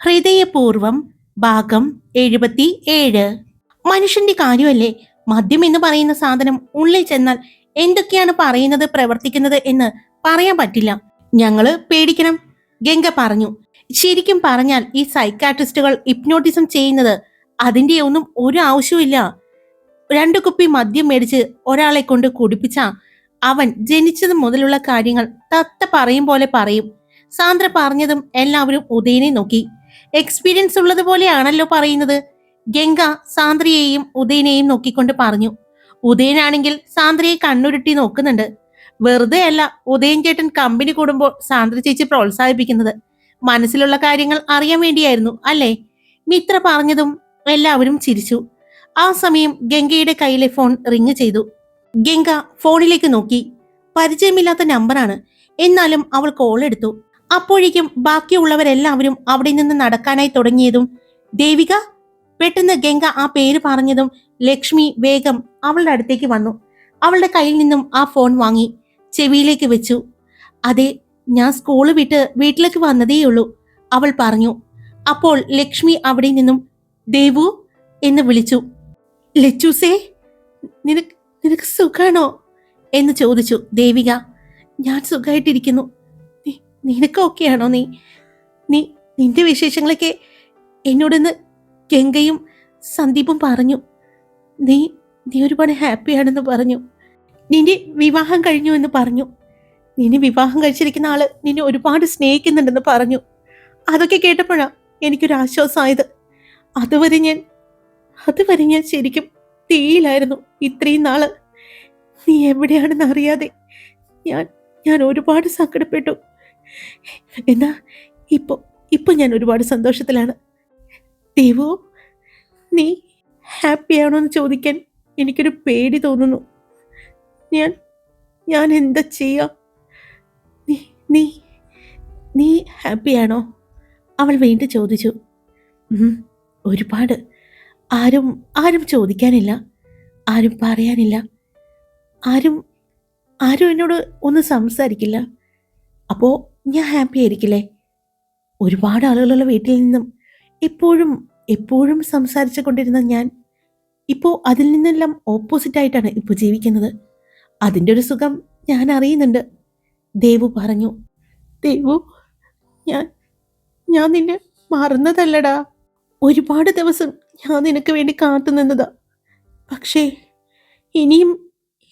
ഹൃദയപൂർവം ഭാഗം എഴുപത്തി ഏഴ് മനുഷ്യന്റെ കാര്യമല്ലേ? മദ്യം എന്ന് പറയുന്ന സാധനം ഉള്ളിൽ ചെന്നാൽ എന്തൊക്കെയാണ് പറയുന്നത് പ്രവർത്തിക്കുന്നത് എന്ന് പറയാൻ പറ്റില്ല. ഞങ്ങൾ പേടിക്കണം. ഗംഗ പറഞ്ഞു. ശരിക്കും പറഞ്ഞാൽ ഈ സൈക്കാട്രിസ്റ്റുകൾ ഇപ്നോട്ടിസം ചെയ്യുന്നത് അതിന്റെ ഒന്നും ഒരു ആവശ്യമില്ല രണ്ടു കുപ്പി മദ്യം മേടിച്ച് ഒരാളെ കൊണ്ട് കുടിപ്പിച്ച അവൻ ജനിച്ചത് മുതലുള്ള കാര്യങ്ങൾ തത്ത പറയും പോലെ പറയും. സാന്ദ്ര പറഞ്ഞതും എല്ലാവരും ഉദയനെ നോക്കി. എക്സ്പീരിയൻസ് ഉള്ളതുപോലെയാണല്ലോ പറയുന്നത്. ഗംഗ സാന്ദ്രിയെയും ഉദയനെയും നോക്കിക്കൊണ്ട് പറഞ്ഞു. ഉദയനാണെങ്കിൽ സാന്ദ്രിയെ കണ്ണുരുട്ടി നോക്കുന്നുണ്ട്. വെറുതെ അല്ല ഉദയൻ ചേട്ടൻ കമ്പനി കൂടുമ്പോൾ സാന്ദ്ര ചേച്ചി പ്രോത്സാഹിപ്പിക്കുന്നത്. മനസ്സിലുള്ള കാര്യങ്ങൾ അറിയാൻ വേണ്ടിയായിരുന്നു അല്ലേ? മിത്ര പറഞ്ഞതും എല്ലാവരും ചിരിച്ചു. ആ സമയം ഗംഗയുടെ കയ്യിലെ ഫോൺ റിങ് ചെയ്തു. ഗംഗ ഫോണിലേക്ക് നോക്കി. പരിചയമില്ലാത്ത നമ്പറാണ്. എന്നാലും അവൾ കോൾ എടുത്തു. അപ്പോഴേക്കും ബാക്കിയുള്ളവരെല്ലാവരും അവിടെ നിന്ന് നടക്കാനായി തുടങ്ങിയതും ദേവിക പെട്ടെന്ന് ഗംഗ ആ പേര് പറഞ്ഞതും ലക്ഷ്മി വേഗം അവളുടെ അടുത്തേക്ക് വന്നു. അവളുടെ കയ്യിൽ നിന്നും ആ ഫോൺ വാങ്ങി ചെവിയിലേക്ക് വെച്ചു. അതെ ഞാൻ സ്കൂൾ വിട്ട് വീട്ടിലേക്ക് വന്നതേയുള്ളൂ അവൾ പറഞ്ഞു. അപ്പോൾ ലക്ഷ്മി അവിടെ നിന്നും ദേവു എന്ന് വിളിച്ചു. ലച്ചൂസേ നിനക്ക് നിനക്ക് സുഖാണോ? എന്ന് ചോദിച്ചു ദേവിക. ഞാൻ സുഖമായിട്ടിരിക്കുന്നു നീ- നിനക്ക് ഓക്കെയാണോ നീ? നീ നിന്റെ വിശേഷങ്ങളൊക്കെ എന്നോടൊന്ന് ഗംഗയും സന്ദീപും പറഞ്ഞു. നീ നീ ഒരുപാട് ഹാപ്പിയാണെന്ന് പറഞ്ഞു. നിന്റെ വിവാഹം കഴിഞ്ഞു എന്ന് പറഞ്ഞു. നിന്നെ വിവാഹം കഴിച്ചിരിക്കുന്ന ആൾ നിന്നെ ഒരുപാട് സ്നേഹിക്കുന്നുണ്ടെന്ന് പറഞ്ഞു. അതൊക്കെ കേട്ടപ്പോഴാണ് എനിക്കൊരു ആശ്വാസമായത്. അതുവരെ ഞാൻ അതുവരെ ഞാൻ ശരിക്കും തീയിലായിരുന്നു ഇത്രയും നാൾ. നീ എവിടെയാണെന്ന് അറിയാതെ ഞാൻ ഞാൻ ഒരുപാട് സങ്കടപ്പെട്ടു. എന്നാ ഇപ്പോൾ ഇപ്പോൾ ഞാൻ ഒരുപാട് സന്തോഷത്തിലാണ്. ദേവു നീ ഹാപ്പിയാണോ എന്ന് ചോദിക്കാൻ എനിക്കൊരു പേടി തോന്നുന്നു. ഞാൻ ഞാൻ എന്താ ചെയ്യാം? നീ നീ നീ ഹാപ്പിയാണോ അവൾ വീണ്ടും ചോദിച്ചു. ഒരുപാട്. ആരും ആരും ചോദിക്കാനില്ല. ആരും പറയാനില്ല. ആരും ആരും എന്നോട് ഒന്ന് സംസാരിക്കില്ല. അപ്പോൾ ഞാൻ ഹാപ്പി ആയിരിക്കില്ലേ? ഒരുപാട് ആളുകളുള്ള വീട്ടിൽ നിന്നും എപ്പോഴും എപ്പോഴും സംസാരിച്ചു കൊണ്ടിരുന്ന ഞാൻ ഇപ്പോൾ അതിൽ നിന്നെല്ലാം ഓപ്പോസിറ്റായിട്ടാണ് ഇപ്പോൾ ജീവിക്കുന്നത്. അതിന്റെ ഒരു സുഖം ഞാൻ അറിയുന്നുണ്ട്. ദേവു പറഞ്ഞു ദേവു ഞാൻ ഞാൻ നിന്നെ മറന്നതല്ലടാ. ഒരുപാട് ദിവസം ഞാൻ നിനക്ക് വേണ്ടി കാത്തു നിന്നതാ. പക്ഷേ ഇനിയും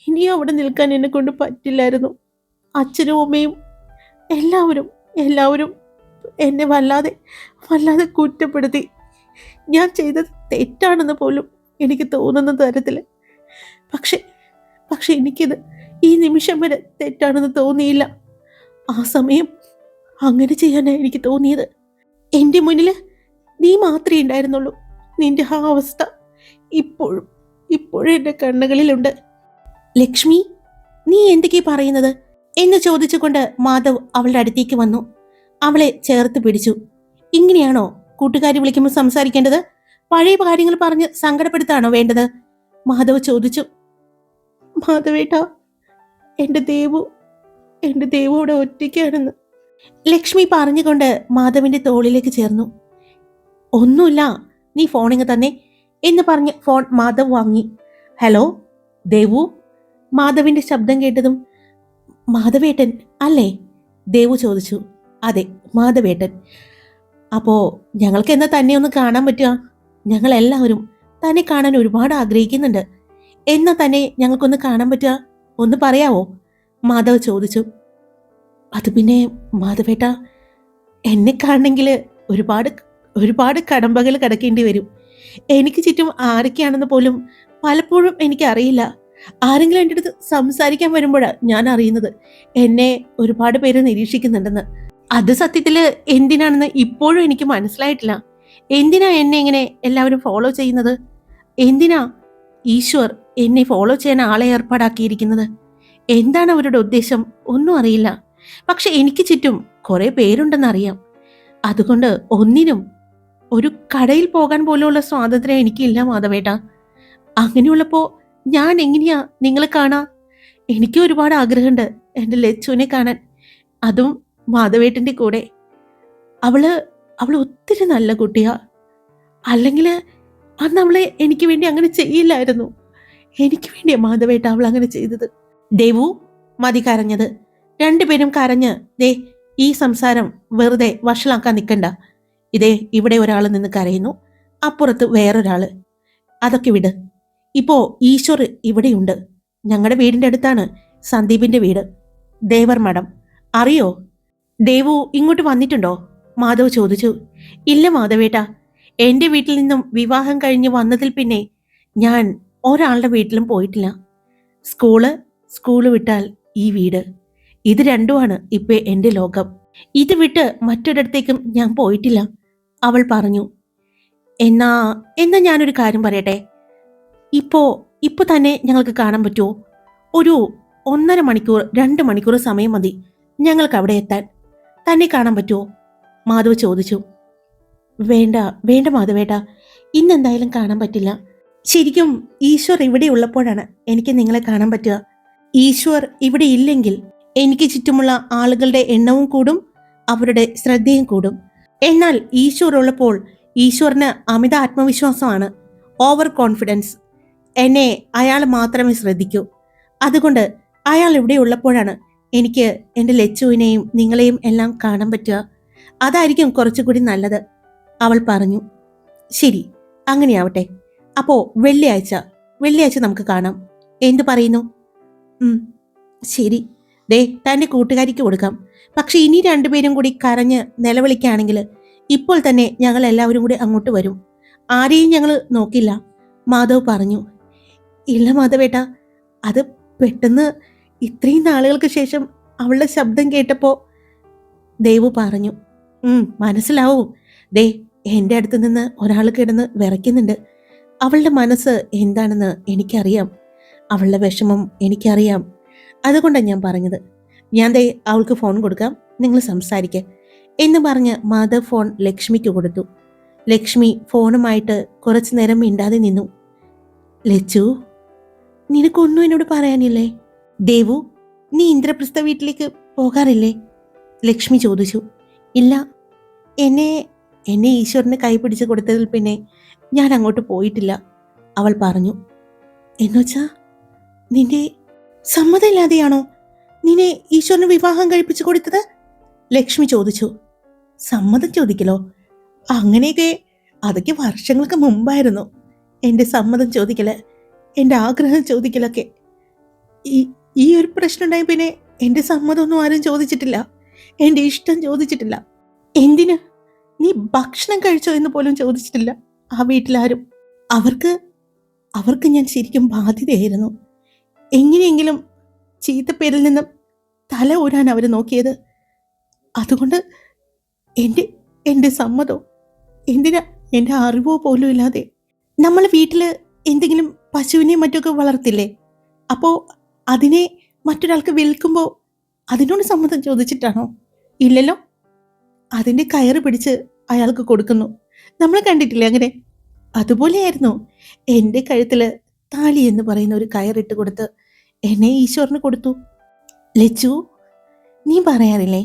ഇനിയും അവിടെ നിൽക്കാൻ എന്നെ കൊണ്ട് പറ്റില്ലായിരുന്നു. അച്ഛനും അമ്മയും എല്ലാവരും എല്ലാവരും എന്നെ വല്ലാതെ വല്ലാതെ കുറ്റപ്പെടുത്തി. ഞാൻ ചെയ്തത് തെറ്റാണെന്ന് പോലും എനിക്ക് തോന്നുന്ന തരത്തിൽ പക്ഷെ പക്ഷെ എനിക്കിത് ഈ നിമിഷം വരെ തെറ്റാണെന്ന് തോന്നിയില്ല. ആ സമയം അങ്ങനെ ചെയ്യാനാണ് എനിക്ക് തോന്നിയത്. എന്റെ മുന്നിൽ നീ മാത്രമേ ഉണ്ടായിരുന്നുള്ളൂ. നിന്റെ ആ അവസ്ഥ ഇപ്പോഴും ഇപ്പോഴും എന്റെ കണ്ണുകളിലുണ്ട്. ലക്ഷ്മി നീ എന്തൊക്കെയാ പറയുന്നത്? എന്ന് ചോദിച്ചുകൊണ്ട് മാധവ് അവളുടെ അടുത്തേക്ക് വന്നു. അവളെ ചേർത്ത് പിടിച്ചു. ഇങ്ങനെയാണോ കൂട്ടുകാരി വിളിക്കുമ്പോൾ സംസാരിക്കേണ്ടത്? പഴയ കാര്യങ്ങൾ പറഞ്ഞ് സങ്കടപ്പെടുത്താണോ വേണ്ടത്? മാധവ് ചോദിച്ചു. മാധവേട്ട എന്റെ ദേവു എന്റെ ദേവോടെ ഒറ്റയ്ക്കാണെന്ന്. ലക്ഷ്മി പറഞ്ഞുകൊണ്ട് മാധവിന്റെ തോളിലേക്ക് ചേർന്നു. ഒന്നുമില്ല നീ ഫോണിങ് തന്നെ എന്ന് പറഞ്ഞ് ഫോൺ മാധവ് വാങ്ങി. ഹലോ ദേവു? മാധവിന്റെ ശബ്ദം കേട്ടതും മാധവേട്ടൻ അല്ലേ? ദേവു ചോദിച്ചു. അതെ മാധവേട്ടൻ. അപ്പോ ഞങ്ങൾക്ക് എന്നാ തന്നെ ഒന്ന് കാണാൻ പറ്റുക? ഞങ്ങളെല്ലാവരും തന്നെ കാണാൻ ഒരുപാട് ആഗ്രഹിക്കുന്നുണ്ട്. എന്നാ തന്നെ ഞങ്ങൾക്കൊന്ന് കാണാൻ പറ്റുക? ഒന്ന് പറയാവോ? മാധവ് ചോദിച്ചു. അത് പിന്നെ മാധവേട്ട എന്നെ കാണണമെങ്കിൽ ഒരുപാട് ഒരുപാട് കടമ്പകൾ കിടക്കേണ്ടി വരും. എനിക്ക് ചുറ്റും ആരൊക്കെയാണെന്ന് പോലും പലപ്പോഴും എനിക്ക് അറിയില്ല ആരെങ്കിലും എന്റെ അടുത്ത് സംസാരിക്കാൻ വരുമ്പോഴാണ് ഞാൻ അറിയുന്നത്. എന്നെ ഒരുപാട് പേര് നിരീക്ഷിക്കുന്നുണ്ടെന്ന്. അത് സത്യത്തിൽ എന്തിനാണെന്ന് ഇപ്പോഴും എനിക്ക് മനസ്സിലായിട്ടില്ല. എന്തിനാ എന്നെ ഇങ്ങനെ എല്ലാവരും ഫോളോ ചെയ്യുന്നത്? എന്തിനാ ഈശ്വർ എന്നെ ഫോളോ ചെയ്യാൻ ആളെ ഏർപ്പാടാക്കിയിരിക്കുന്നത്? എന്താണ് അവരുടെ ഉദ്ദേശം? ഒന്നും അറിയില്ല. പക്ഷെ എനിക്ക് ചുറ്റും കുറെ പേരുണ്ടെന്നറിയാം അതുകൊണ്ട് ഒന്നിനും ഒരു കടയിൽ പോകാൻ പോലുള്ള സ്വാതന്ത്ര്യം എനിക്കില്ല മാധവേട്ട. അങ്ങനെയുള്ളപ്പോ ഞാൻ എങ്ങനെയാ നിങ്ങളെ കാണാ? എനിക്കും ഒരുപാട് ആഗ്രഹമുണ്ട് എന്റെ ലച്ചുവിനെ കാണാൻ. അതും മാധവേട്ടന്റെ കൂടെ. അവൾ അവൾ ഒത്തിരി നല്ല കുട്ടിയാ. അല്ലെങ്കിൽ അന്ന് അവളെ എനിക്ക് വേണ്ടി അങ്ങനെ ചെയ്യില്ലായിരുന്നു. എനിക്ക് വേണ്ടിയാ മാധവേട്ട അവൾ അങ്ങനെ ചെയ്തത്. ദേവു മതി കരഞ്ഞത്. രണ്ടുപേരും കരഞ്ഞ് ദേ ഈ സംസാരം വെറുതെ വഷളാക്കാൻ നിൽക്കണ്ട ഇതേ ഇവിടെ ഒരാൾ നിന്ന് കരയുന്നു. അപ്പുറത്ത് വേറൊരാൾ അതൊക്കെ വിട്. ഇപ്പോ ഈശ്വർ ഇവിടെയുണ്ട്. ഞങ്ങളുടെ വീടിന്റെ അടുത്താണ് സന്ദീപിന്റെ വീട്. ദേവർ മഠം അറിയോ? ദേവു ഇങ്ങോട്ട് വന്നിട്ടുണ്ടോ? മാധവ് ചോദിച്ചു. ഇല്ല മാധവേട്ട എന്റെ വീട്ടിൽ നിന്നും വിവാഹം കഴിഞ്ഞ് വന്നതിൽ പിന്നെ ഞാൻ ഒരാളുടെ വീട്ടിലും പോയിട്ടില്ല. സ്കൂൾ സ്കൂൾ വിട്ടാൽ ഈ വീട്. ഇത് രണ്ടുമാണ് ഇപ്പേ എന്റെ ലോകം. ഇത് വിട്ട് മറ്റൊരിടത്തേക്കും ഞാൻ പോയിട്ടില്ല. അവൾ പറഞ്ഞു. എന്നാ എന്നാ ഞാനൊരു കാര്യം പറയട്ടെ. ഇപ്പോ ഇപ്പൊ തന്നെ ഞങ്ങൾക്ക് കാണാൻ പറ്റുമോ ഒരു ഒന്നര മണിക്കൂർ രണ്ട് മണിക്കൂർ സമയം മതി ഞങ്ങൾക്ക് അവിടെ എത്താൻ. തന്നെ കാണാൻ പറ്റുമോ മാധവ് ചോദിച്ചു. വേണ്ട വേണ്ട മാധവേട്ട ഇന്നെന്തായാലും കാണാൻ പറ്റില്ല. ശരിക്കും ഈശ്വർ ഇവിടെ ഉള്ളപ്പോഴാണ് എനിക്ക് നിങ്ങളെ കാണാൻ പറ്റുക. ഈശ്വർ ഇവിടെ ഇല്ലെങ്കിൽ എനിക്ക് ചുറ്റുമുള്ള ആളുകളുടെ എണ്ണവും കൂടും അവരുടെ ശ്രദ്ധയും കൂടും. എന്നാൽ ഈശ്വർ ഉള്ളപ്പോൾ ഈശ്വറിന് അമിത ആത്മവിശ്വാസമാണ് ഓവർ കോൺഫിഡൻസ്. എന്നെ അയാൾ മാത്രമേ ശ്രദ്ധിക്കൂ. അതുകൊണ്ട് അയാൾ ഇവിടെ ഉള്ളപ്പോഴാണ് എനിക്ക് എന്റെ ലച്ചുവിനെയും നിങ്ങളെയും എല്ലാം കാണാൻ പറ്റുക. അതായിരിക്കും കുറച്ചുകൂടി നല്ലത് അവൾ പറഞ്ഞു. ശരി അങ്ങനെയാവട്ടെ. അപ്പോൾ വെള്ളിയാഴ്ച വെള്ളിയാഴ്ച നമുക്ക് കാണാം. എന്തു പറയുന്നു? ശരി. ദേ തന്റെ കൂട്ടുകാരിക്ക് കൊടുക്കാം. പക്ഷെ ഇനി രണ്ടുപേരും കൂടി കരഞ്ഞ് നിലവിളിക്കുകയാണെങ്കിൽ ഇപ്പോൾ തന്നെ ഞങ്ങൾ എല്ലാവരും കൂടി അങ്ങോട്ട് വരും. ആരെയും ഞങ്ങൾ നോക്കില്ല. മാധവ് പറഞ്ഞു ഇല്ല മാധവേട്ട. അത് പെട്ടെന്ന് ഇത്രയും നാളുകൾക്ക് ശേഷം അവളുടെ ശബ്ദം കേട്ടപ്പോൾ ദേവു പറഞ്ഞു മനസ്സിലാവും. ദേ എന്റെ അടുത്ത് നിന്ന് ഒരാൾ കിടന്ന് വിറയ്ക്കുന്നുണ്ട്. അവളുടെ മനസ്സ് എന്താണെന്ന് എനിക്കറിയാം. അവളുടെ വിഷമം എനിക്കറിയാം. അതുകൊണ്ടാണ് ഞാൻ പറഞ്ഞത്. ഞാൻ ദേ അവൾക്ക് ഫോൺ കൊടുക്കാം. നിങ്ങൾ സംസാരിക്കുക എന്ന് പറഞ്ഞ് മാധവ് ഫോൺ ലക്ഷ്മിക്ക് കൊടുത്തു. ലക്ഷ്മി ഫോണുമായിട്ട് കുറച്ചു നേരം മിണ്ടാതെ നിന്നു. ലച്ചു നിനക്കൊന്നും എന്നോട് പറയാനില്ലേ? ദേവു നീ ഇന്ദ്രപ്രസ്ഥ വീട്ടിലേക്ക് പോകാറില്ലേ? ലക്ഷ്മി ചോദിച്ചു. ഇല്ല എന്നെ എന്നെ ഈശ്വരന് കൈപിടിച്ച് കൊടുത്തതിൽ പിന്നെ ഞാൻ അങ്ങോട്ട് പോയിട്ടില്ല അവൾ പറഞ്ഞു. എന്നുവച്ചാ നിന്റെ സമ്മതമില്ലാതെയാണോ നിന്നെ ഈശ്വരന് വിവാഹം കഴിപ്പിച്ചു കൊടുത്തത്? ലക്ഷ്മി ചോദിച്ചു. സമ്മതം ചോദിക്കലോ? അങ്ങനെയൊക്കെ അതൊക്കെ വർഷങ്ങൾക്ക് മുമ്പായിരുന്നു. എന്റെ സമ്മതം ചോദിക്കൽ എന്റെ ആഗ്രഹം ചോദിക്കലൊക്കെ. ഈ ഈ ഒരു പ്രശ്നം ഉണ്ടായ പിന്നെ എന്റെ സമ്മതമൊന്നും ആരും ചോദിച്ചിട്ടില്ല. എന്റെ ഇഷ്ടം ചോദിച്ചിട്ടില്ല. എന്തിന്? നീ ഭക്ഷണം കഴിച്ചോ എന്ന് പോലും ചോദിച്ചിട്ടില്ല ആ വീട്ടിലാരും. അവർക്ക് അവർക്ക് ഞാൻ ശരിക്കും ബാധ്യതയായിരുന്നു. എങ്ങനെയെങ്കിലും ചീത്തപ്പേരിൽ നിന്നും തല ഊരാൻ അവർ നോക്കിയത്. അതുകൊണ്ട് എന്റെ എന്റെ സമ്മതോ എന്തിനാ എന്റെ അറിവോ പോലും ഇല്ലാതെ നമ്മൾ വീട്ടിൽ എന്തെങ്കിലും പശുവിനെയും മറ്റൊക്കെ വളർത്തില്ലേ? അപ്പോൾ അതിനെ മറ്റൊരാൾക്ക് വിൽക്കുമ്പോൾ അതിനോട് സമ്മതം ചോദിച്ചിട്ടാണോ? ഇല്ലല്ലോ. അതിന്റെ കയറ് പിടിച്ച് അയാൾക്ക് കൊടുക്കുന്നു. നമ്മൾ കണ്ടിട്ടില്ലേ അങ്ങനെ? അതുപോലെയായിരുന്നു എന്റെ കഴുത്തിൽ താലി എന്ന് പറയുന്ന ഒരു കയറിട്ട് കൊടുത്ത് എന്നെ ഈശ്വരന് കൊടുത്തു. ലച്ചു നീ പറയാറില്ലേ?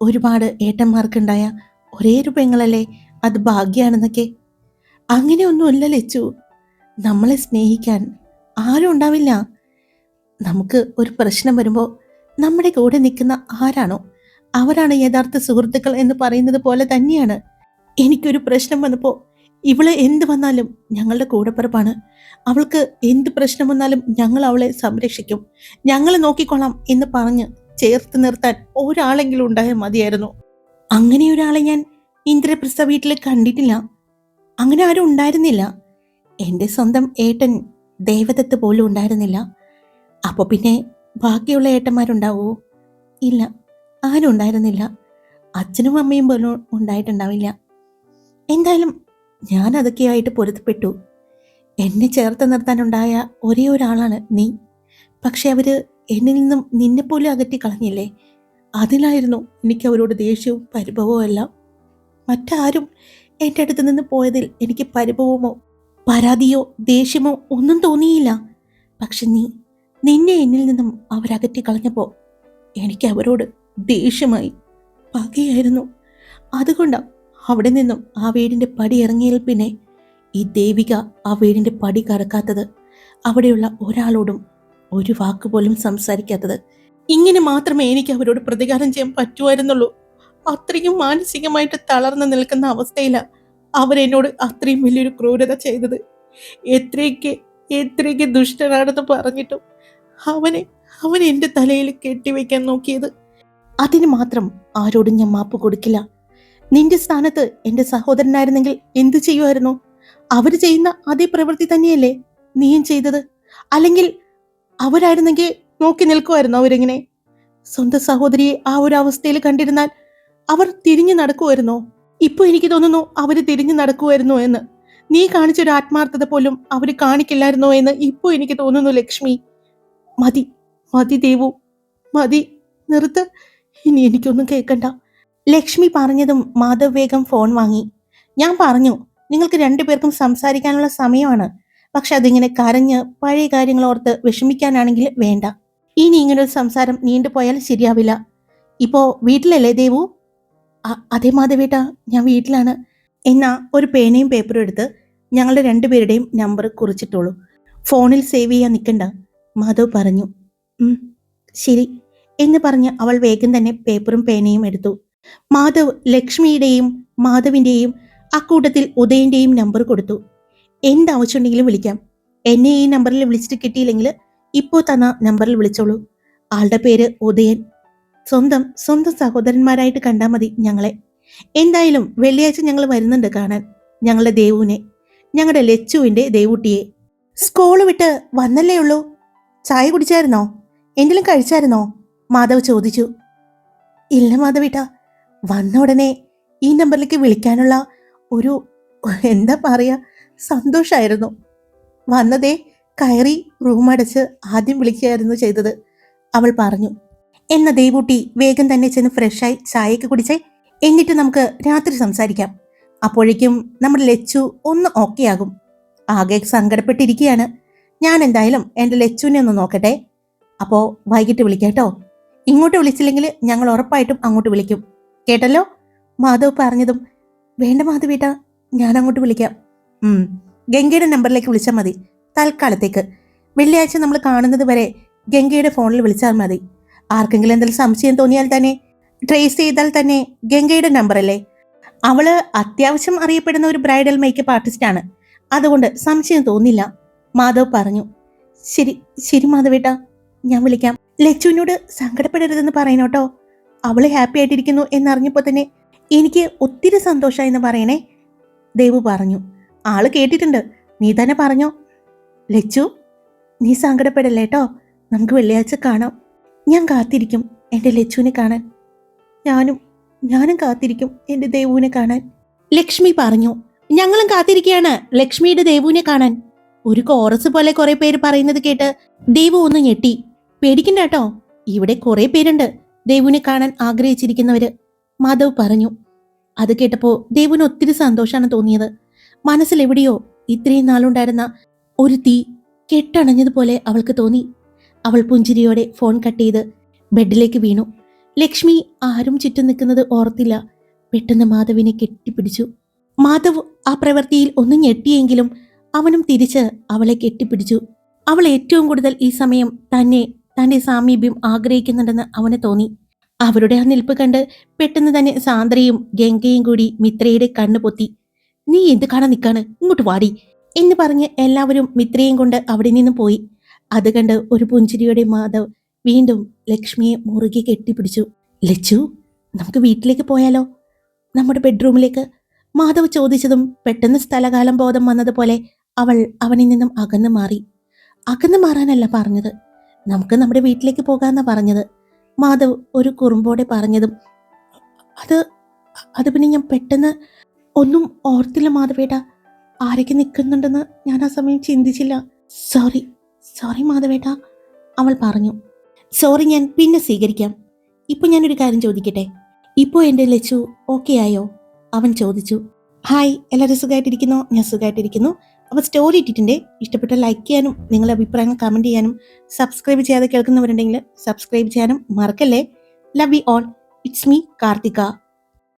ഒരുപാട് ഏട്ടന്മാർക്കുണ്ടായ ഒരേ ഒരു പെങ്ങളല്ലേ? അത് ഭാഗ്യാണെന്നൊക്കെ. അങ്ങനെയൊന്നുമല്ല ലച്ചു. നമ്മളെ സ്നേഹിക്കാൻ ആരും ഉണ്ടാവില്ല. നമുക്ക് ഒരു പ്രശ്നം വരുമ്പോൾ നമ്മുടെ കൂടെ നിൽക്കുന്ന ആരാണോ? അവരാണ് യഥാർത്ഥ സുഹൃത്തുക്കൾ എന്ന് പറയുന്നത് പോലെ തന്നെയാണ്. എനിക്കൊരു പ്രശ്നം വന്നപ്പോൾ ഇവളെ എന്ത് വന്നാലും ഞങ്ങളുടെ കൂടപ്പിറപ്പാണ്. അവൾക്ക് എന്ത് പ്രശ്നം വന്നാലും ഞങ്ങൾ അവളെ സംരക്ഷിക്കും. ഞങ്ങൾ നോക്കിക്കൊള്ളാം എന്ന് പറഞ്ഞ് ചേർത്ത് നിർത്താൻ ഒരാളെങ്കിലും ഉണ്ടായാൽ മതിയായിരുന്നു. അങ്ങനെ ഒരാളെ ഞാൻ ഇന്ദ്രപ്രസ്ഥ വീട്ടിൽ കണ്ടിട്ടില്ല. അങ്ങനെ ആരും ഉണ്ടായിരുന്നില്ല. എന്റെ സ്വന്തം ഏട്ടൻ ദേവദത്ത് പോലും ഉണ്ടായിരുന്നില്ല. അപ്പോൾ പിന്നെ ബാക്കിയുള്ള ഏട്ടന്മാരുണ്ടാവോ? ഇല്ല ആരും ഉണ്ടായിരുന്നില്ല. അച്ഛനും അമ്മയും പോലും ഉണ്ടായിട്ടുണ്ടാവില്ല. എന്തായാലും ഞാൻ അതൊക്കെയായിട്ട് പൊരുത്തപ്പെട്ടു. എന്നെ ചേർത്ത് നിർത്താനുണ്ടായ ഒരേ ഒരാളാണ് നീ. പക്ഷെ അവർ എന്നിൽ നിന്നും നിന്നെപ്പോലും അകറ്റി കളഞ്ഞില്ലേ? അതിലായിരുന്നു എനിക്ക് അവരോട് ദേഷ്യവും പരിഭവവും എല്ലാം. മറ്റാരും എന്റെ അടുത്ത് നിന്ന് പോയതിൽ എനിക്ക് പരിഭവമോ പരാതിയോ ദേഷ്യമോ ഒന്നും തോന്നിയില്ല. പക്ഷെ നീ നിന്നെ എന്നിൽ നിന്നും അവരകറ്റി കളഞ്ഞപ്പോൾ എനിക്ക് അവരോട് ദേഷ്യമായി. പകയായിരുന്നു. അതുകൊണ്ട് അവിടെ നിന്നും ആ വീടിന്റെ പടി ഇറങ്ങിയതിൽ പിന്നെ ഈ ദേവിക ആ വീടിന്റെ പടി കടക്കാത്തത് അവിടെയുള്ള ഒരാളോടും ഒരു വാക്ക് പോലും സംസാരിക്കാത്തത്. ഇങ്ങനെ മാത്രമേ എനിക്ക് അവരോട് പ്രതികാരം ചെയ്യാൻ പറ്റുമായിരുന്നുള്ളൂ അത്രയും മാനസികമായിട്ട് തളർന്നു നിൽക്കുന്ന അവസ്ഥയില അവരെന്നോട് അത്രയും വലിയൊരു ക്രൂരത ചെയ്തത്. എത്രയ്ക്ക് എത്രയ്ക്ക് ദുഷ്ടനാണെന്ന് പറഞ്ഞിട്ടും അവനെ അവൻ എന്റെ തലയിൽ കെട്ടിവെക്കാൻ നോക്കിയത്. അതിന് മാത്രം ആരോടും ഞാൻ മാപ്പ് കൊടുക്കില്ല. നിന്റെ സ്ഥാനത്ത് എന്റെ സഹോദരനായിരുന്നെങ്കിൽ എന്തു ചെയ്യുമായിരുന്നു? അവർ ചെയ്യുന്ന അതേ പ്രവൃത്തി തന്നെയല്ലേ നീയും ചെയ്തത്? അല്ലെങ്കിൽ അവരായിരുന്നെങ്കിൽ നോക്കി നിൽക്കുമായിരുന്നു അവരെങ്ങനെ. സ്വന്തം സഹോദരിയെ ആ ഒരു അവസ്ഥയിൽ കണ്ടിരുന്നാൽ അവർ തിരിഞ്ഞു നടക്കുമായിരുന്നോ? ഇപ്പൊ എനിക്ക് തോന്നുന്നു അവർ തിരിഞ്ഞു നടക്കുമായിരുന്നോ എന്ന്. നീ കാണിച്ചൊരു ആത്മാർത്ഥത പോലും അവർ കാണിക്കില്ലായിരുന്നോ എന്ന് ഇപ്പൊ എനിക്ക് തോന്നുന്നു ലക്ഷ്മി. മതി മതി ദേവു മതി. നിർത്ത്. ഇനി എനിക്കൊന്നും കേൾക്കണ്ട. ലക്ഷ്മി പറഞ്ഞതും മാധവ് വേഗം ഫോൺ വാങ്ങി. ഞാൻ പറഞ്ഞു നിങ്ങൾക്ക് രണ്ടുപേർക്കും സംസാരിക്കാനുള്ള സമയമാണ്. പക്ഷെ അതിങ്ങനെ കരഞ്ഞ് പഴയ കാര്യങ്ങൾ ഓർത്ത് വിഷമിക്കാനാണെങ്കിൽ വേണ്ട. ഇനി ഇങ്ങനൊരു സംസാരം നീണ്ടുപോയാൽ ശരിയാവില്ല. ഇപ്പോ വീട്ടിലല്ലേ ദേവു? അതെ മാധവേട്ടാ ഞാൻ വീട്ടിലാണ്. എന്നാ ഒരു പേനയും പേപ്പറും എടുത്ത് ഞങ്ങളുടെ രണ്ടുപേരുടെയും നമ്പർ കുറിച്ചിട്ടോളൂ. ഫോണിൽ സേവ് ചെയ്യാൻ നിൽക്കണ്ട മാധവ് പറഞ്ഞു. ശരി എന്ന് പറഞ്ഞ് അവൾ വേഗം തന്നെ പേപ്പറും പേനയും എടുത്തു. മാധവ് ലക്ഷ്മിയുടെയും മാധവിന്റെയും അക്കൂട്ടത്തിൽ ഉദയന്റെയും നമ്പർ കൊടുത്തു. എന്താവശ്യമുണ്ടെങ്കിലും വിളിക്കാം. എന്നെ ഈ നമ്പറിൽ വിളിച്ചിട്ട് കിട്ടിയില്ലെങ്കിൽ ഇപ്പോൾ തന്ന നമ്പറിൽ വിളിച്ചോളൂ. ആളുടെ പേര് ഉദയൻ. സ്വന്തം സ്വന്തം സഹോദരന്മാരായിട്ട് കണ്ടാൽ മതി ഞങ്ങളെ. എന്തായാലും വെള്ളിയാഴ്ച ഞങ്ങൾ വരുന്നുണ്ട് കാണാൻ. ഞങ്ങളുടെ ദേവുവിനെ ഞങ്ങളുടെ ലച്ചുവിന്റെ ദേവുട്ടിയെ. സ്കൂൾ വിട്ട് വന്നല്ലേ ഉള്ളൂ? ചായ കുടിച്ചായിരുന്നോ? എന്തെങ്കിലും കഴിച്ചായിരുന്നോ? മാധവ് ചോദിച്ചു. ഇല്ല മാധവിട്ട വന്ന ഉടനെ ഈ നമ്പറിലേക്ക് വിളിക്കാനുള്ള ഒരു എന്താ പറയുക സന്തോഷമായിരുന്നു വന്നതേ കയറി റൂം അടച്ച് ആദ്യം വിളിക്കുകയായിരുന്നു ചെയ്തത്. അവൾ പറഞ്ഞു എന്ന ദേവൂട്ടി വേഗം തന്നെ ചെന്ന് ഫ്രഷായി ചായയൊക്കെ കുടിച്ചേ എന്നിട്ട് നമുക്ക് രാത്രി സംസാരിക്കാം. അപ്പോഴേക്കും നമ്മുടെ ലച്ചു ഒന്ന് ഓക്കെ ആകും. ആകെ സങ്കടപ്പെട്ടിരിക്കുകയാണ്. ഞാൻ എന്തായാലും എന്റെ ലച്ചുവിനെ ഒന്ന് നോക്കട്ടെ. അപ്പോൾ വൈകിട്ട് വിളിക്കാട്ടോ ഇങ്ങോട്ട് വിളിച്ചില്ലെങ്കിൽ ഞങ്ങൾ ഉറപ്പായിട്ടും അങ്ങോട്ട് വിളിക്കും. കേട്ടല്ലോ? മാധവ് പറഞ്ഞതും വേണ്ട മാധവേട്ടാ ഞാൻ അങ്ങോട്ട് വിളിക്കാം. ഗംഗയുടെ നമ്പറിലേക്ക് വിളിച്ചാൽ മതി. തൽക്കാലത്തേക്ക്. വെള്ളിയാഴ്ച നമ്മൾ കാണുന്നത് വരെ ഗംഗയുടെ ഫോണിൽ വിളിച്ചാൽ മതി. ആർക്കെങ്കിലും എന്തെങ്കിലും സംശയം തോന്നിയാൽ തന്നെ ട്രേസ് ചെയ്താൽ തന്നെ ഗംഗയുടെ നമ്പർ അല്ലേ? അവൾ അത്യാവശ്യം അറിയപ്പെടുന്ന ഒരു ബ്രൈഡൽ മേക്കപ്പ് ആർട്ടിസ്റ്റ് ആണ്. അതുകൊണ്ട് സംശയം തോന്നില്ല. മാധവ് പറഞ്ഞു ശരി ശരി മാധവേട്ട ഞാൻ വിളിക്കാം. ലച്ചുവിനോട് സങ്കടപ്പെടരുതെന്ന് പറയണോട്ടോ അവൾ ഹാപ്പി ആയിട്ടിരിക്കുന്നു എന്നറിഞ്ഞപ്പോൾ തന്നെ എനിക്ക് ഒത്തിരി സന്തോഷമായെന്ന് പറയണേ ദേവു പറഞ്ഞു. ആൾ കേട്ടിട്ടുണ്ട്. നീ തന്നെ പറഞ്ഞോ. ലച്ചു നീ സങ്കടപ്പെടല്ലേട്ടോ നമുക്ക് വെള്ളിയാഴ്ച കാണാം. ഞാൻ കാത്തിരിക്കും എന്റെ ലച്ചുവിനെ കാണാൻ. ഞാനും ഞാനും കാത്തിരിക്കും എന്റെ ദേവുവിനെ കാണാൻ. ലക്ഷ്മി പറഞ്ഞു ഞങ്ങളും കാത്തിരിക്കുകയാണ് ലക്ഷ്മിയുടെ ദേവുവിനെ കാണാൻ. ഒരു കോറസ് പോലെ കുറെ പേര് പറയുന്നത് കേട്ട് ദേവു ഒന്ന് ഞെട്ടി. പേടിക്കണ്ട കേട്ടോ ഇവിടെ കുറെ പേരുണ്ട് ദേവുവിനെ കാണാൻ ആഗ്രഹിച്ചിരിക്കുന്നവര്. മാധവ് പറഞ്ഞു. അത് കേട്ടപ്പോ ദേവുവിന് ഒത്തിരി സന്തോഷമാണ് തോന്നിയത്. മനസ്സിലെവിടെയോ ഇത്രയും നാളുണ്ടായിരുന്ന ഒരു തീ കെട്ടണഞ്ഞതുപോലെ അവൾക്ക് തോന്നി. അവൾ പുഞ്ചിരിയോടെ ഫോൺ കട്ട് ചെയ്ത് ബെഡിലേക്ക് വീണു. ലക്ഷ്മി ആരും ചുറ്റും നിൽക്കുന്നത് ഓർത്തില്ല. പെട്ടെന്ന് മാധവിനെ കെട്ടിപ്പിടിച്ചു. മാധവ് ആ പ്രവൃത്തിയിൽ ഒന്നും ഞെട്ടിയെങ്കിലും അവനും തിരിച്ച് അവളെ കെട്ടിപ്പിടിച്ചു. അവൾ ഏറ്റവും കൂടുതൽ ഈ സമയം തന്നെ തന്റെ സാമീപ്യം ആഗ്രഹിക്കുന്നുണ്ടെന്ന് അവന് തോന്നി. അവരുടെ ആ നിൽപ്പ് കണ്ട് പെട്ടെന്ന് തന്നെ സാന്ദ്രയും ഗംഗയും കൂടി മിത്രയുടെ കണ്ണു പൊത്തി. നീ എന്ത് കാണാൻ നിൽക്കാണ് ഇങ്ങോട്ട് വാടി. എന്ന് പറഞ്ഞ് എല്ലാവരും മിത്രയും കൊണ്ട് അവിടെ നിന്ന് പോയി. അത് കണ്ട് ഒരു പുഞ്ചിരിയുടെ മാധവ് വീണ്ടും ലക്ഷ്മിയെ മുറുകെ കെട്ടിപ്പിടിച്ചു. ലച്ചു നമുക്ക് വീട്ടിലേക്ക് പോയാലോ? നമ്മുടെ ബെഡ്റൂമിലേക്ക്. മാധവ് ചോദിച്ചതും പെട്ടെന്ന് സ്ഥലകാലം ബോധം വന്നതുപോലെ അവൾ അവനിൽ നിന്നും അകന്നു മാറി. അകന്നു മാറാനല്ല പറഞ്ഞത്. നമുക്ക് നമ്മുടെ വീട്ടിലേക്ക് പോകാന്നാ പറഞ്ഞത്. മാധവ് ഒരു കുറുമ്പോടെ പറഞ്ഞതും അത് അത് പിന്നെ ഞാൻ പെട്ടെന്ന് ഒന്നും ഓർത്തില്ല മാധവേട്ട. ആരൊക്കെ നിൽക്കുന്നുണ്ടെന്ന് ഞാൻ ആ സമയം ചിന്തിച്ചില്ല. സോറി. സോറി മാധവേട്ട. അവൾ പറഞ്ഞു സോറി ഞാൻ പിന്നെ സ്വീകരിക്കാം. ഇപ്പൊ ഞാനൊരു കാര്യം ചോദിക്കട്ടെ? ഇപ്പോൾ എന്റെ ലച്ചു ഓക്കെ ആയോ? അവൻ ചോദിച്ചു ഹായ് എല്ലാവരും സുഖമായിട്ടിരിക്കുന്നു ഞാൻ സുഖമായിട്ടിരിക്കുന്നു അപ്പോൾ സ്റ്റോറി ഇട്ടിട്ടുണ്ട്. ഇഷ്ടപ്പെട്ട ലൈക്ക് ചെയ്യാനും നിങ്ങളുടെ അഭിപ്രായങ്ങൾ കമന്റ് ചെയ്യാനും സബ്സ്ക്രൈബ് ചെയ്യാതെ കേൾക്കുന്നവരുണ്ടെങ്കിൽ സബ്സ്ക്രൈബ് ചെയ്യാനും മറക്കല്ലേ? Love you all it's me Karthika.